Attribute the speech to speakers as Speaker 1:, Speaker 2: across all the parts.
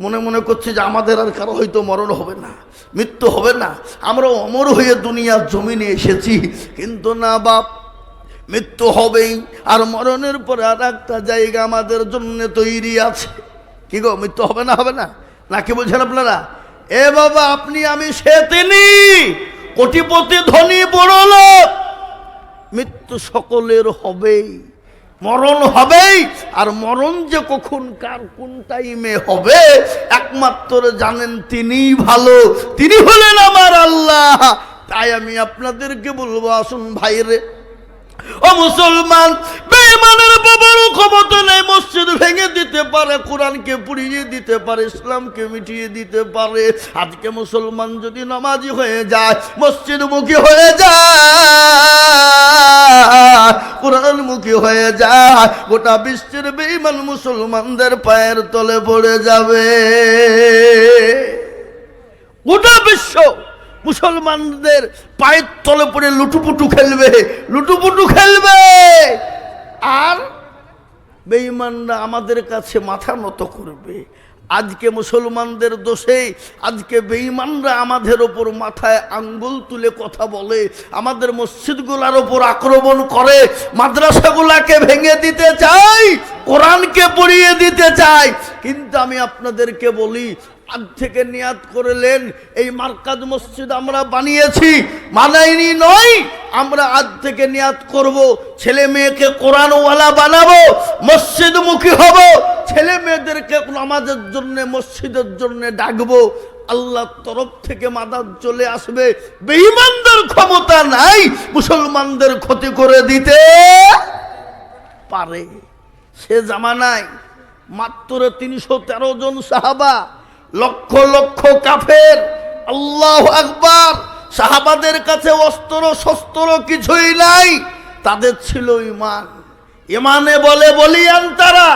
Speaker 1: মনে মনে করছি যে আমাদের আর কারও হয়তো মরণ হবে না, মৃত্যু হবে না। আমরা অমর হয়ে দুনিয়ার জমিনে এসেছি। কিন্তু না বাপ, মৃত্যু হবেই। আর মরণের পরে আর একটা জায়গা আমাদের জন্য তৈরি আছে। কি গো, মৃত্যু হবে না হবে না? নাকি বলছেন আপনারা? এ বাবা, আপনি, আমি সে তিনি। কোটিপতি, ধনী বড় লোক মৃত্যু সকলের হবেই। মরণ হবেই, আর মরণ যে কখন, কার কোন টাইমে হবে, একমাত্র জানেন তিনিই ভালো। তিনি হলেন আমার আল্লাহ। তাই আমি আপনাদেরকে বলব, আসুন ভাইরে। ও মুসলমান, বেঈমানের বাবারও ক্ষমতা নেই, মসজিদ ভেঙে দিতে পারে, কোরআনকে পুড়িয়ে দিতে পারে, ইসলামকে মিটিয়ে দিতে পারে। আজকে মুসলমান যদি নামাজি হয়ে যায়, মসজিদমুখী হয়ে যায়। কোরআনমুখী হয়ে যায়, গোটা বিশ্বের বেঈমান মুসলমানদের পায়ের তলে পড়ে যাবে। গোটা বিশ্ব মুসলমানদের পায়ের তলে পড়ে লুটুপুটু খেলবে লুটুপুটু খেলবে। আর বেঈমানরা আমাদের কাছে মাথা নত করবে আজকে মুসলমানদের দোষে, আজকে বেঈমানরা আমাদের ওপর মাথায় আঙ্গুল তুলে কথা বলে, আমাদের মসজিদগুলার ওপর আক্রমণ করে, মাদ্রাসাগুলাকে ভেঙে দিতে চাই কোরআনকে পড়িয়ে দিতে চাই কিন্তু আমি আপনাদেরকে বলি আজ থেকে নিয়াত করলেন, এই মার্কাজ মসজিদ আমরা বানিয়েছি, মানাইনি নয়, আমরা আজ থেকে নিয়াত করব, ছেলে মেয়েকে কোরআনওয়ালা বানাবো, মসজিদমুখী হব, ছেলে মেয়েদেরকে নামাজের জন্য, মসজিদের জন্য ডাকবো আল্লাহর তরফ থেকে মাদার চলে আসবে, বেঈমানদের ক্ষমতা নাই, মুসলমানদের ক্ষতি করে দিতে পারে। সে জামানায় মাত্র তিনশো তেরো জন সাহাবা লক্ষ লক্ষ কাফের, আল্লাহ আকবার, সাহাবাদের কাছে অস্ত্র শস্ত্র কিছুই নাই, তাদের ছিল ইমান ইমানে বলে বলিয়ান তারা,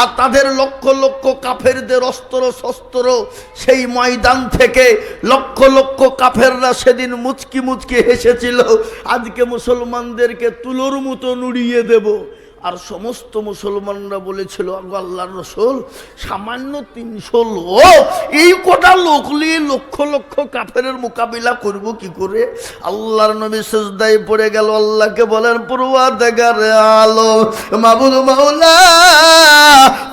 Speaker 1: আর তাদের লক্ষ লক্ষ কাফেরদের অস্ত্র শস্ত্র সেই ময়দান থেকে লক্ষ লক্ষ কাফেররা সেদিন মুচকি মুচকি হেসেছিল, আজকে মুসলমানদেরকে তুলোর মতো নুড়িয়ে দেব। আর সমস্ত মুসলমানরা বলেছিল আল্লাহর রসুল, সামান্য তিনশো লোক, এই কটা লোক নিয়ে লক্ষ লক্ষ কাফেরের মোকাবিলা করব কি করে? আল্লাহর নবী সেজদায় পড়ে গেল, আল্লাহকে বলেন পূর্বা দেখার আলো মাবুদ মাওলা,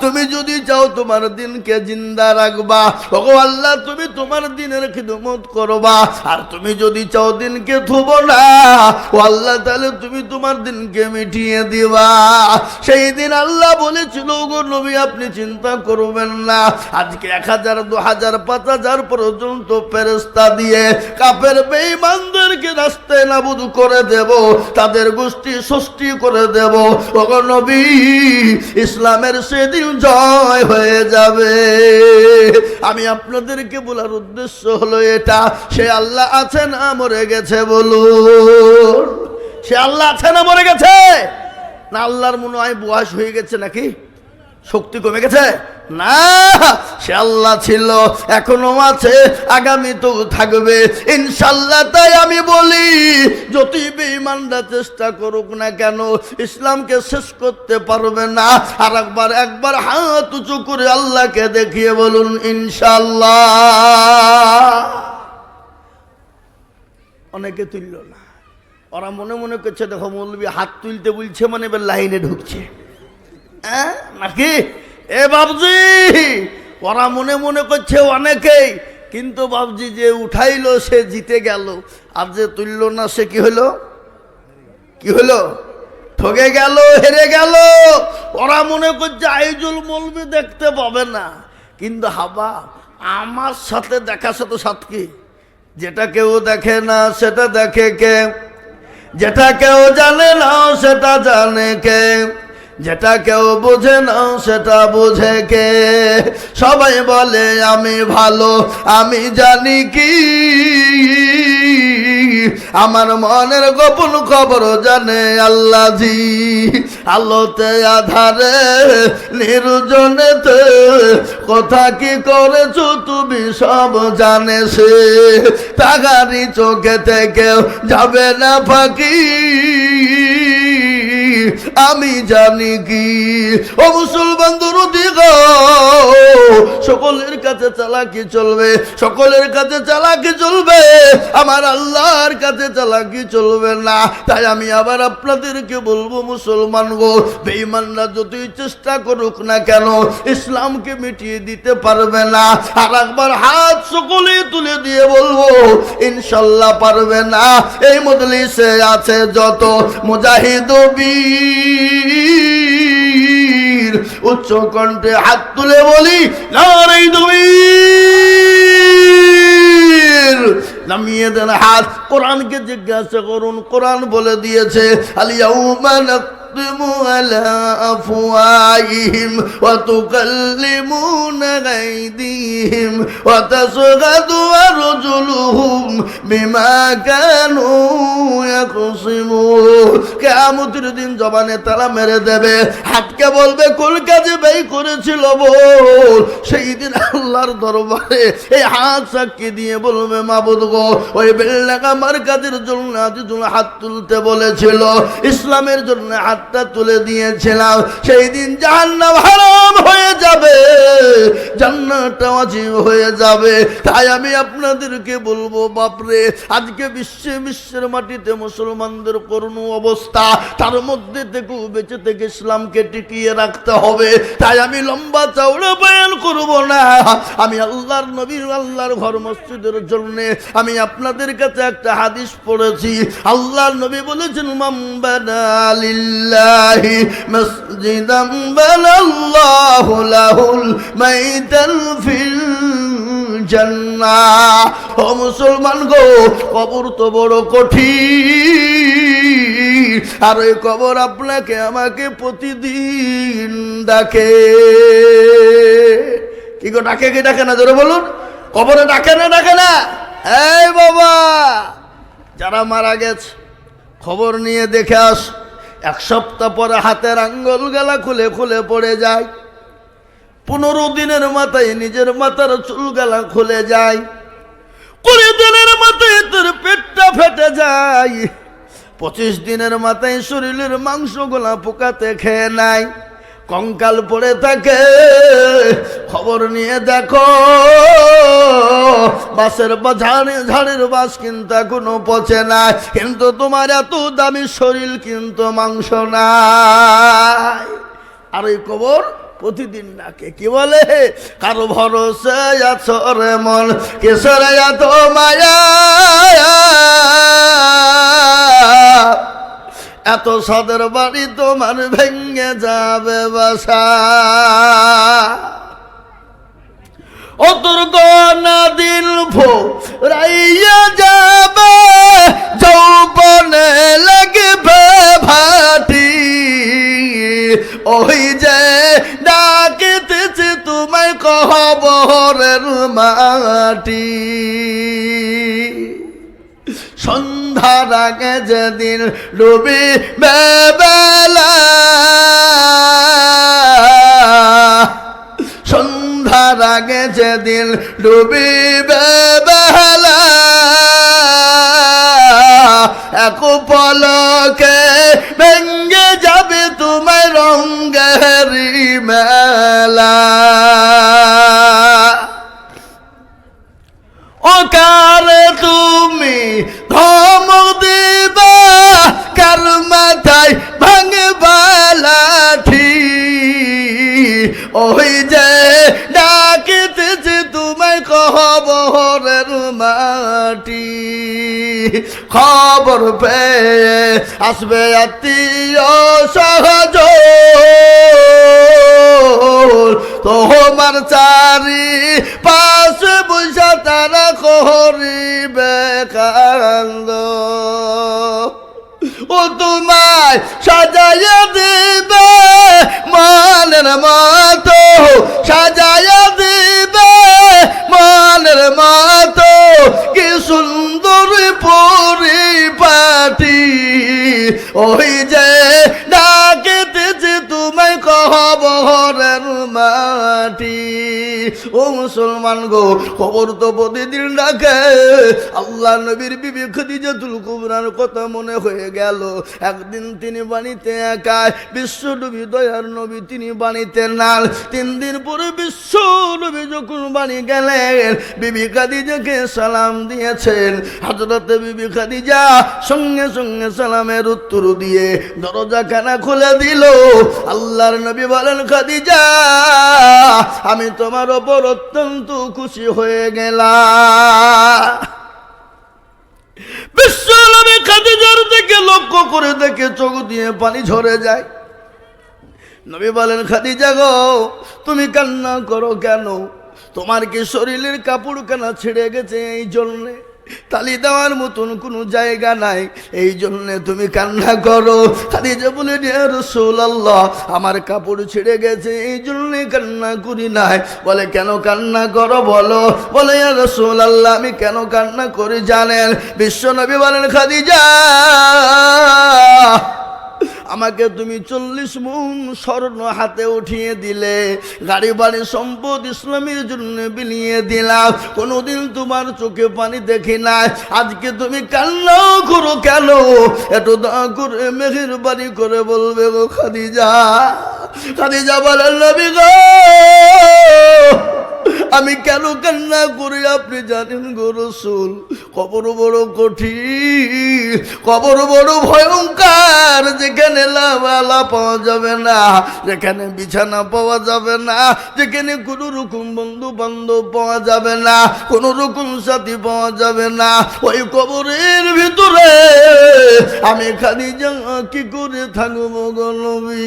Speaker 1: তুমি যদি চাও তোমার দিনকে জিন্দা রাখবা, ওগো আল্লাহ, তুমি তোমার দিনের খিদমত করবা, আর তুমি যদি চাও দিনকে থুব না, ও আল্লাহ, তাহলে তুমি তোমার দিনকে মিটিয়ে দিবা। সেই দিন আল্লাহ বলেছিল গো নবী, আপনি চিন্তা করবেন না। আজকে এক হাজার, দু হাজার, পাঁচ হাজার পর্যন্ত ফেরস্তা দিয়ে কাপের বেঈমানদেরকে রাস্তায় নাবুদ করে দেব, তাদের গোষ্ঠী ষষ্ঠী করে দেব। ওগো নবী, ইসলামের সেদিন জয় হয়ে যাবে। আমি আপনাদেরকে বলার উদ্দেশ্য হলো এটা, সে আল্লাহ আছে না মরে গেছে বলুন। সে আল্লাহ আছে না মরে গেছে? না আল্লাহর মনে হয় বয়স হয়ে গেছে নাকি? শক্তি কমে গেছে? না, সে আল্লাহ ছিল, এখনও আছে, আগামী তো থাকবে। ইনশাল্লাহ তাই আমি বলি, যদি বেঈমানরা চেষ্টা করুক না কেন, ইসলামকে শেষ করতে পারবে না। আর একবার একবার হাত উঁচু করে আল্লাহকে দেখিয়ে বলুন ইনশাল্লাহ অনেকে তুলল না। ওরা মনে মনে করছে, দেখো মৌলবী, হাত তুলতে বলছে মানে এবার লাইনে ঢুকছে। হ্যাঁ? নাকি? এ বাবজি ওরা মনে মনে করছে অনেকেই, কিন্তু বাবজি যে উঠাইলো, সে জিতে গেল। আর যে তুলল না, সে কি হলো? কি হলো? ঠকে গেল, হেরে গেল। ওরা মনে করছে, আইজুল মলবি দেখতে পাবে না। কিন্তু হাবা, আমার সাথে দেখা সাথে সাথ কি? যেটা কেউ দেখে না, সেটা দেখে কে? যেটা কেউ জানে না সেটা জানে কে যেটা কেউ বোঝে না, সেটা বোঝে কে? সবাই বলে, আমি ভালো, আমি জানি কি। আমার মনের গোপন খবর জানে আল্লাহ জি আলোতে, আধারে, নির্জনেতে, কথা কি করেছ তুমি সব জানে সে। তাগারি চোখে থেকে যাবে না ফাঁকি। আমি জানি কি? ও মুসলমান সকলের কাছে চালাকি চলবে, সকলের কাছে চালাকি চলবে, আমার আল্লাহর কাছে চালাকি চলবে না। তাই আমি আবার আপনাদেরকে বলব মুসলমান গো, বেঈমানরা যতই চেষ্টা করুক না কেন, ইসলামকে মিটিয়ে দিতে পারবে না। আর একবার হাত সকলেই তুলে দিয়ে বলব, ইনশাল্লাহ পারবে না। এই মজলিসে আছে যত মুজাহিদ বীর। উচ্চ কণ্ঠে হাত তুলে বলি তুমি নামিয়ে দেন হাত, কোরআনকে জিজ্ঞাসা করুন, কোরআন বলে দিয়েছে আলিয়াউমা نختم على أفواههم وتكلمون أيديهم وتشهد أرجلهم بما كانوا يقسمون কেয়ামতের দিন জবানে তালা মেরে দেবে হাতকে বলবে কোন কাজে ব্যয় করেছিল বল সেই দিন আল্লাহর দরবারে এই হাত সাক্ষী দিয়ে বলবে, মাবুদ গো, ওই বেল্লাকা আমার কাজের জন্য আজিজুল হাত তুলতে বলেছিল। ইসলামের জন্য হাতটা তুলে দিয়েছিলাম। সেই দিন জাহান্নাম হারাম হয়ে যাবে। জান্নাতটা ওয়াজিব হয়ে যাবে। তাই আমি আপনাদেরকে বলব, বাপরে, আজকে বিশ্বে বিশ্বের মাটিতে মুসলমানদের করুণ অবস্থা। তার মধ্যে থেকেও বেঁচে থেকে ইসলামকে টিকিয়ে রাখতে হবে। তাই আমি লম্বা চওড়া বয়ান করব না। আমি আল্লাহর নবীর আল্লাহর ঘর মসজিদের জন্য, আমি আপনাদের কাছে একটা হাদিস পড়েছি। আল্লাহর নবী বলেছেন লাহুল ও মুসলমান গো, কবর তো বড় কঠিন, আর ওই কবর আপনাকে আমাকে প্রতিদিন ডাকে। কি গো ডাকে কি ডাকে না? জোরে বলুন। কবরে ডাকে না ডাকে না? এই বাবা! যারা মারা গেছে, খবর নিয়ে দেখে আস, এক সপ্তাহ পরে হাতের আঙ্গুল গেলা খুলে খুলে পড়ে যায়। পনেরো দিনের মাথায় নিজের মাথার চুল গেলা খুলে যায়। কুড়ি দিনের মাথায় তোর পেটটা ফেটে যায়। পঁচিশ দিনের মাথায় শরীরের মাংসগুলা পোকাতে খেয়ে নেয়। কঙ্কাল পড়ে থাকে। খবর নিয়ে দেখো বাসের বা ঝাড়ে, ঝাড়ের বাস কিন্তু এখনও পচে না। কিন্তু তোমার এত দামি শরীর কিন্তু মাংস নাই। আর ওই কবর প্রতিদিন ডাকে, কি বলে? কারও ভরসে আছো রে মন, কেসরে এত মায়া? এত সদের বাড়ি তোমার ভেঙ্গে যাবে বাসা। ও তোর গনা দিল ফো রাইয়া যাবে, যৌবনে লাগবে ভাটি। ওই যে ডাকিতেছে তোমায় কহবরের মাটি। সন্ধ্যার আগে যেদিন ডুবি বেলা সন্ধ্যার আগে যেদিন ডুবি বেলা এক পলকে ভেঙ্গে যাবে তোমার রঙ্গের মেলা। ও কারে তুমি দিবা কার ভাঙবা লাঠি? ওই যে ডাকিতেছে তোমায় খবরের মাটি। খবর পেয়ে আসবে আত্মীয় সহজ তোমার চারি পাশে বৈশা তারা করিবে কান্দ ও তোমায় সাজাইয়া দিবে মানের মতো, সাজাইয়া দিবে মানের মতো। কি সুন্দর পরিপাটি ওই যে ডাকেতেছে তোমায় কহ বহরের মাটি। ও মুসলমান গো, খবর তো প্রতিদিন ডাকে। আল্লাহ নবীর বিবি খদিজাতুল কুবরার কথা মনে হয়ে গেল। একদিন তিনি বাণীতে একাই বিশ্ব নবী দয়ার নবী তিনি বাণীতে নাল। তিন দিন পরে বিশ্ব নবী যখন বাণী গেলেন, বিবি খাদিজাকে সালাম দিয়েছেন। হজরতে বিবি খাদিজা সঙ্গে সঙ্গে সালামের উত্তর দিয়ে দরজা খানা খুলে দিল। আল্লাহর নবী বলেন, খাদিজা, আমি তোমার ওপর অত্যন্ত খুশি হয়ে গেল। বিশ্বনবী খাদিজার দিকে লক্ষ্য করে দেখে চোখ দিয়ে পানি ঝরে যায়। নবী বলেন, খাদিজা গো, তুমি কান্না করো কেন? তোমার কি শরীরের কাপড় কানা ছিঁড়ে গেছে এই জন্যে? তালি দেওয়ার মতন কোনো জায়গা নাই। এই জন্য তুমি কান্না করো। খাদিজা বলে রসুল আল্লাহ আমার কাপড় ছিঁড়ে গেছে, এই জন্যে কান্না করি নাই। বলে, কেন কান্না করো বলো? বলে রসুল আল্লাহ আমি কেন কান্না করি জানেন? বিশ্বনবী বলেন, খাদিজা আমাকে তুমি চল্লিশ মন স্বর্ণ হাতে উঠিয়ে দিলে গাড়ি বাড়ি সম্পদ ইসলামের জন্য বিলিয়ে দিলাম কোনোদিন তোমার চোখে পানি দেখি নাই। আজকে তুমি কান্না করো কেন? এত দা করে মেঘের বাড়ি করে বলবে গো খাদিজা। খাদিজা বলেন, নবী গো! আমি কেন কান্না করি আপনি জানেন গো কবর বড় কঠিন, কবর বড় ভয়ঙ্কর, যেখানে লাভালা পাওয়া যাবে না, যেখানে বিছানা পাওয়া যাবে না, যেখানে কোনো রকম বন্ধু বান্ধব পাওয়া যাবে না, কোনো রকম সাথী পাওয়া যাবে না। ওই কবরের ভিতরে আমি খালি কি করে থাকব গলবি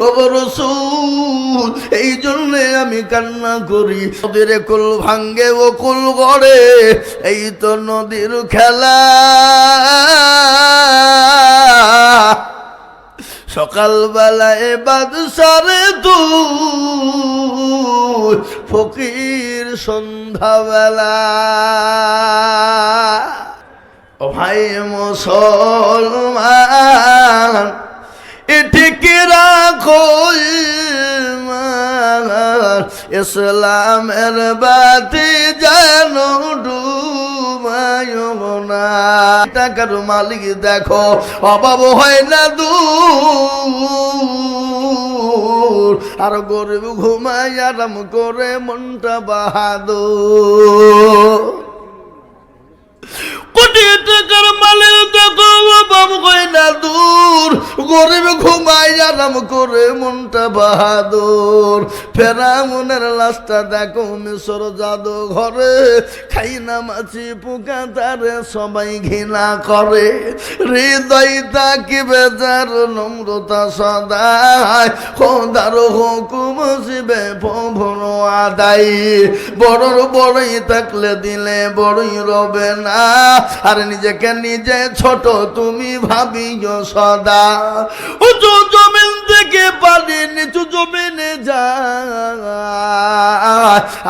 Speaker 1: কবর রসুল, এই জন্যে আমি কান্না করি। নদীর কুল ভাঙ্গে ও কুল গড়ে। এই তো নদীর খেলা। সকালবেলায় বাদশারে তুই, ফকির সন্ধ্যাবেলা। ও ভাই মুসলমান এটিকে রাখো। ইসলামের বাতি যেন না। টাকার মালিক দেখো, অভাব হয় না দূর। আর গরিব ঘুমায় আরাম করে মনটা বাহাদু কোটি টাকার মালিক দেখো না দূর গরিব ঘুমাই আরাম করে মনটা বাহাদুর। ফেরা মনের লাশটা দেখো মিশর জাদু ঘরে খাই না মাছি পোকা তারে সবাই ঘৃণা করে। হৃদয় তাকি বেজার নম্রতা সদায়। খোদার হুকুম শিবে ভবন আদায়। বড়র বড়ই থাকলে দিলে বড়ই রবে না। আর নিজেকে নিজে ছোট তুমি ভাবিও সদা। উঁচু জমিন থেকে পানি নিচু জমিনে যায়।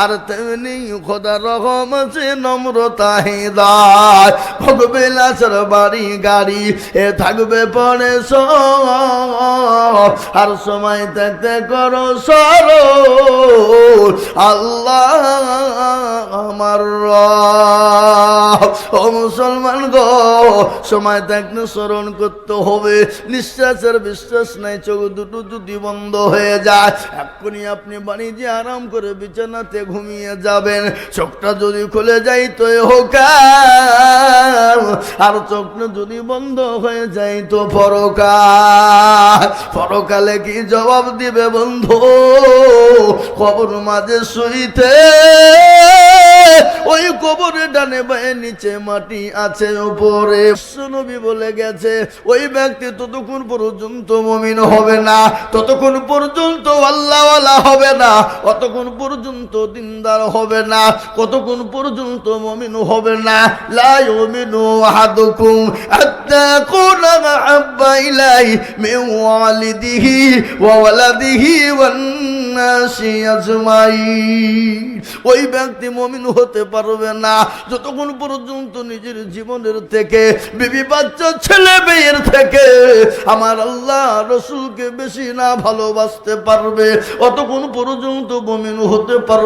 Speaker 1: আর তেমনি খোদা রকম আছে নম্রতা হৃদয়। ভোগবে লাচের বাড়ি গাড়ি, এ থাকবে পরে সব। আর সময় থাকতে করো সর আল্লাহ আমার রব। ও মুসলমান গো, সময় থাকতে স্মরণ করতে হবে। নিঃশ্বাসের বিশ্বাস নাই, চোখ দুটো যদি বন্ধ হয়ে যায়, এক্ষুনি আপনি বাণিজ্যে আরাম করে বিছানাতে ঘুমিয়ে যাবেন। চোখটা যদি খুলে যাই তো হোক আর। চোখটা যদি বন্ধ হয়ে যাই তো পরকাল পরকালে কি জবাব দিবে বন্ধু? কবর মাঝে শুইতে ওই কবরে ডানে বায়ে নিচে মাটি আছে উপরে নবী বলে গেছে, ওই ব্যক্তি ততক্ষণ পর্যন্ত মমিন হবে না, ততক্ষণ পর্যন্ত আল্লাহওয়ালা হবে না, অতক্ষণ পর্যন্ত দিনদার হবে না, কতক্ষণ পর্যন্ত মমিন হবে না। লা ইউমিনু আহাদুকুম হাত্তা কুনা আব্বা ইলাই মিন ওয়ালিদিহি ওয়া ওয়ালাদিহি ওয়ান ওই ব্যক্তি মমিন হতে পারবে না। যতক্ষণ পর্যন্ত নিজের জীবনের থেকে, বিবি বাচ্চা, ছেলে মেয়ের থেকে আমার আল্লাহ রসুলকে বেশি না ভালোবাসতে পারবে, অতক্ষণ পর্যন্ত মমিন হতে পারবে